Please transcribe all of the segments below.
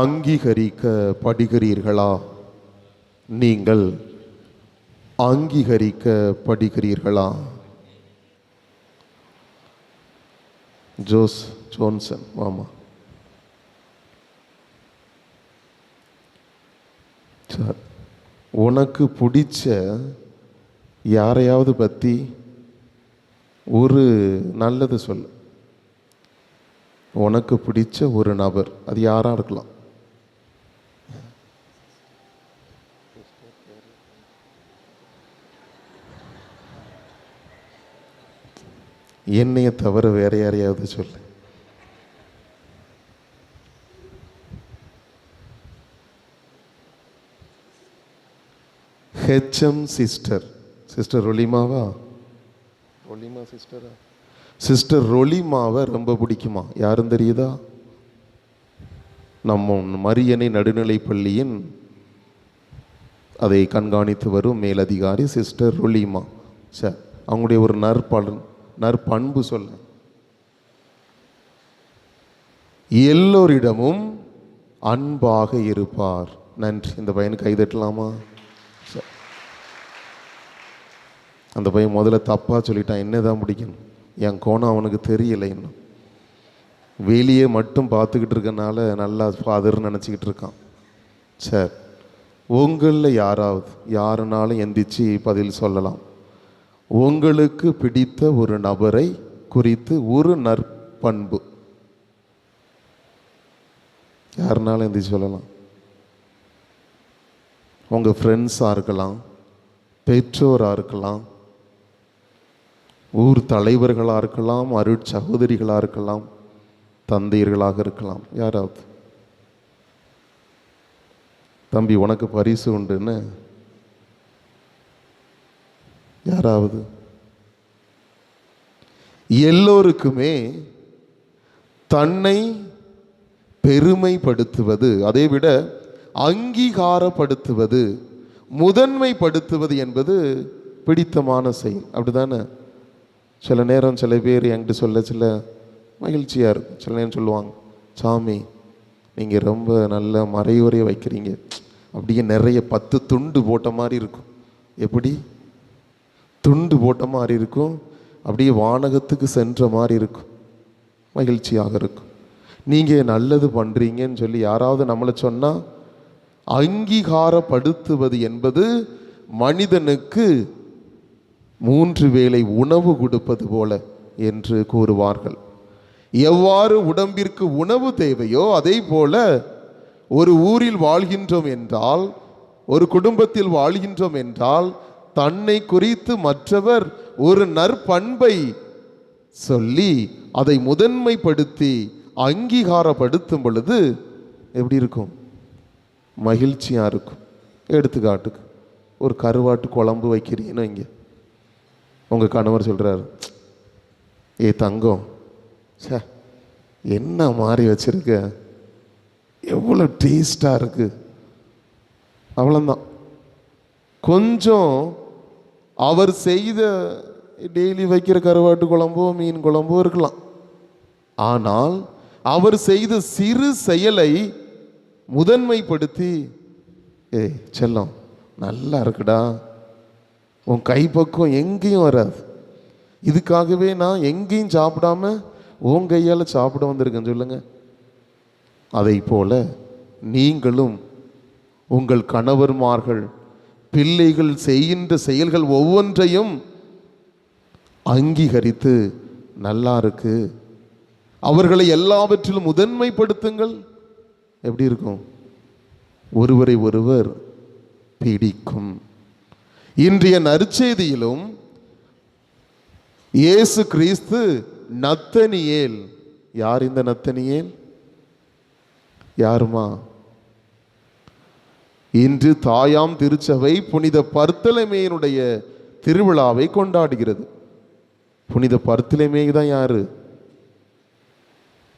அங்கீகரிக்கப்படுகிறீர்களா? நீங்கள் அங்கீகரிக்கப்படுகிறீர்களா? Jose Johnson ஆமா சார் உனக்கு பிடிச்ச யாரையாவது பற்றி ஒரு நல்லது சொல்லு. உனக்கு பிடிச்ச ஒரு நபர் அது யாராக இருக்கலாம். என்னைய தவிர வேற யாரையாவது சொல்லு. ஹெச்எம் சிஸ்டர் சிஸ்டர் ரொலிமாவா ரொலிமா சிஸ்டரா சிஸ்டர் ரொலிமாவை ரொம்ப பிடிக்குமா? யாரும் தெரியுதா? நம்ம மரியணை நடுநிலைப் பள்ளியின் அதை கண்காணித்து வரும் மேலதிகாரி சிஸ்டர் ரொலிமா சார் அவங்களுடைய ஒரு நற்பலன். நற்பண்பு சொல்ல எல்லோரிடமும் அன்பாக இருப்பார். நன்றி. இந்த பையனுக்கு கைதட்டலாமா அந்த பையன் முதல்ல தப்பாக சொல்லிட்டான். என்னதான் பிடிக்கணும்? என் கோணம் அவனுக்கு தெரியலை இன்னும். வெளியே மட்டும் பார்த்துக்கிட்டு இருக்கனால நல்லா ஃபாதர்னு நினச்சிக்கிட்டு இருக்கான். சரி. உங்களில் யாராவது யாருனாலும் எந்திரிச்சு பதில் சொல்லலாம். உங்களுக்கு பிடித்த ஒரு நபரை குறித்து ஒரு நற்பண்பு. யாருனாலும் எந்த சொல்லலாம். உங்கள் ஃப்ரெண்ட்ஸாக இருக்கலாம் பெற்றோராக இருக்கலாம் ஊர் தலைவர்களாக இருக்கலாம் அருட் சகோதரிகளாக இருக்கலாம் தந்தையர்களாக இருக்கலாம். யாராவது? தம்பி உனக்கு பரிசு உண்டுன்னு யாராவது? எல்லோருக்குமே தன்னை பெருமைப்படுத்துவது அதை விட அங்கீகாரப்படுத்துவது முதன்மைப்படுத்துவது என்பது பிடித்தமான செயல். அப்படிதானே? சில நேரம் சில பேர் என்கிட்ட சொல்ல சில மகிழ்ச்சியாக இருக்கும். சில நேரம் சொல்லுவாங்க சாமி நீங்கள் ரொம்ப நல்ல மறைவுரையை வைக்கிறீங்க. அப்படியே நிறைய பத்து துண்டு போட்ட மாதிரி இருக்கும். எப்படி? துண்டு போட்ட மாதிரி இருக்கும். அப்படியே வானகத்துக்கு சென்ற மாதிரி இருக்கும். மகிழ்ச்சியாக இருக்கும். நீங்கள் நல்லது பண்ணுறீங்கன்னு சொல்லி யாராவது நம்மளை சொன்னால் அங்கீகாரப்படுத்துவது என்பது மனிதனுக்கு மூன்று வேளை உணவு கொடுப்பது போல என்று கூறுவார்கள். எவ்வாறு உடம்பிற்கு உணவு தேவையோ அதே போல ஒரு ஊரில் வாழ்கின்றோம் என்றால் ஒரு குடும்பத்தில் வாழ்கின்றோம் என்றால் தன்னை குறித்து மற்றவர் ஒரு நற்பண்பை சொல்லி அதை முதன்மைப்படுத்தி அங்கீகாரப்படுத்தும் பொழுது எப்படி இருக்கும்? மகிழ்ச்சியாக இருக்கும். எடுத்துக்காட்டுக்கு ஒரு கருவாட்டு குழம்பு வைக்கிறீன்னு இங்கே? உங்கள் கணவர் சொல்கிறாரு ஏ தங்கம் சே என்ன மாதிரி வச்சுருக்க? எவ்வளோ டேஸ்ட்டாக இருக்குது அவ்வளோந்தான் கொஞ்சம் அவர் செய்த டெய்லி வைக்கிற கருவாட்டு குழம்போ மீன் குழம்போ இருக்கலாம். ஆனால் அவர் செய்த சிறு செயலை முதன்மைப்படுத்தி ஏய் செல்லம் நல்லா இருக்குடா. உன் கைப்பக்கம் எங்கேயும் வராது. இதுக்காகவே நான் எங்கேயும் சாப்பிடாம உன் கையால் சாப்பிட வந்திருக்கேன் சொல்லுங்க. அதை போல நீங்களும் உங்கள் கணவர்மார்கள் பிள்ளைகள் செய்கின்ற செயல்கள் ஒவ்வொன்றையும் அங்கீகரித்து நல்லா இருக்கு. அவர்களை எல்லாவற்றிலும் முதன்மைப்படுத்துங்கள். எப்படி இருக்கும்? ஒருவரை ஒருவர் பிடிக்கும். இன்றைய நற்செய்தியிலும் இயேசு கிறிஸ்து நத்தனியேல். யார் இந்த நத்தனியேல்? யாருமா? இன்று தாயாம் திருச்சபை புனித பர்த்தலமேனுடைய திருவிழாவை கொண்டாடுகிறது. புனித பர்த்தலமே தான் யாரு?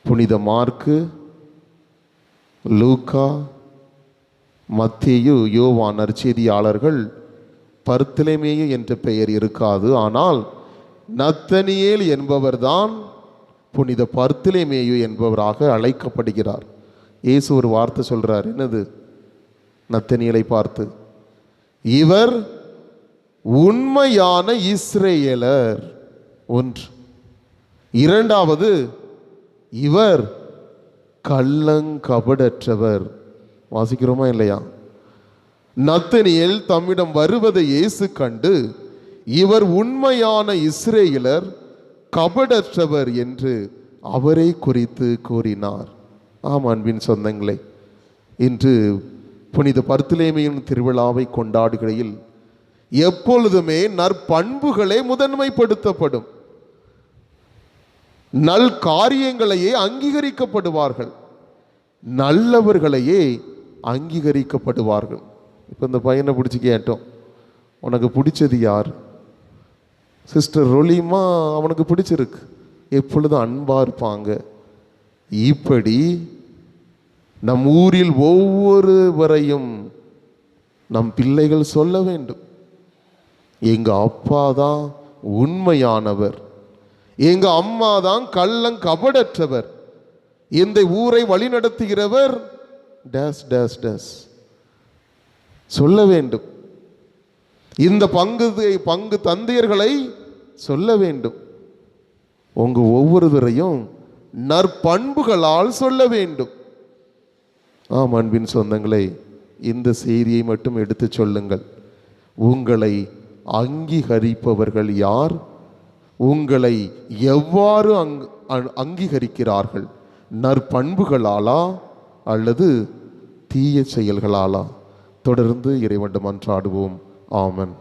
புனித மார்க்கு லூக்கா மத்தியு யோவான் நற்செய்தியாளர்கள் பர்த்தலேமேயு என்ற பெயர் இருக்காது. ஆனால் நத்தனியேல் என்பவர்தான் புனித பர்த்திலேமேயு என்பவராக அழைக்கப்படுகிறார். இயேசு ஒரு வார்த்தை சொல்கிறார் என்னது? நத்தனியலை பார்த்து இவர் உண்மையான இஸ்ரேலர். ஒன்று. இரண்டாவது இவர் கள்ளங்கபடற்றவர். வாசிக்கிறோமா இல்லையா? நத்தனியல் தம்மிடம் வருவதை இயேசு கண்டு இவர் உண்மையான இஸ்ரேலர் கபடற்றவர் என்று அவரை குறித்து கூறினார். ஆம் அன்பின் சொந்தங்களே இன்று புனித பர்த்திலேமியின் திருவிழாவை கொண்டாடுகையில் எப்பொழுதுமே நற்பண்புகளே முதன்மைப்படுத்தப்படும். நல் காரியங்களையே அங்கீகரிக்கப்படுவார்கள். நல்லவர்களையே அங்கீகரிக்கப்படுவார்கள். இப்போ இந்த பையனை பிடிச்சி கேட்டோம். உனக்கு பிடிச்சது யார்? சிஸ்டர் ரொலிமா அவனுக்கு பிடிச்சிருக்கு. எப்பொழுதும் அன்பாக இருப்பாங்க. இப்படி நம் ஊரில் ஒவ்வொருவரையும் நம் பிள்ளைகள் சொல்ல வேண்டும். எங்கள் அப்பா தான் உண்மையானவர். எங்கள் அம்மா தான் கள்ளங் கபடற்றவர். இந்த ஊரை வழிநடத்துகிறவர்? Days days days. சொல்ல வேண்டும். இந்த பங்கு பங்கு தந்தையர்களை சொல்ல வேண்டும். உங்கள் ஒவ்வொருவரையும் நற்பண்புகளால் சொல்ல வேண்டும். ஆம் அன்பின் சொந்தங்களே இந்த செய்தியை மட்டும் எடுத்துச் சொல்லுங்கள். உங்களை அங்கீகரிப்பவர்கள் யார்? உங்களை எவ்வாறு அங் அங்கீகரிக்கிறார்கள்? நற்பண்புகளாலா அல்லது தீய செயல்களாலா? தொடர்ந்து இறைவன் மன்றாடுவோம். ஆமன்.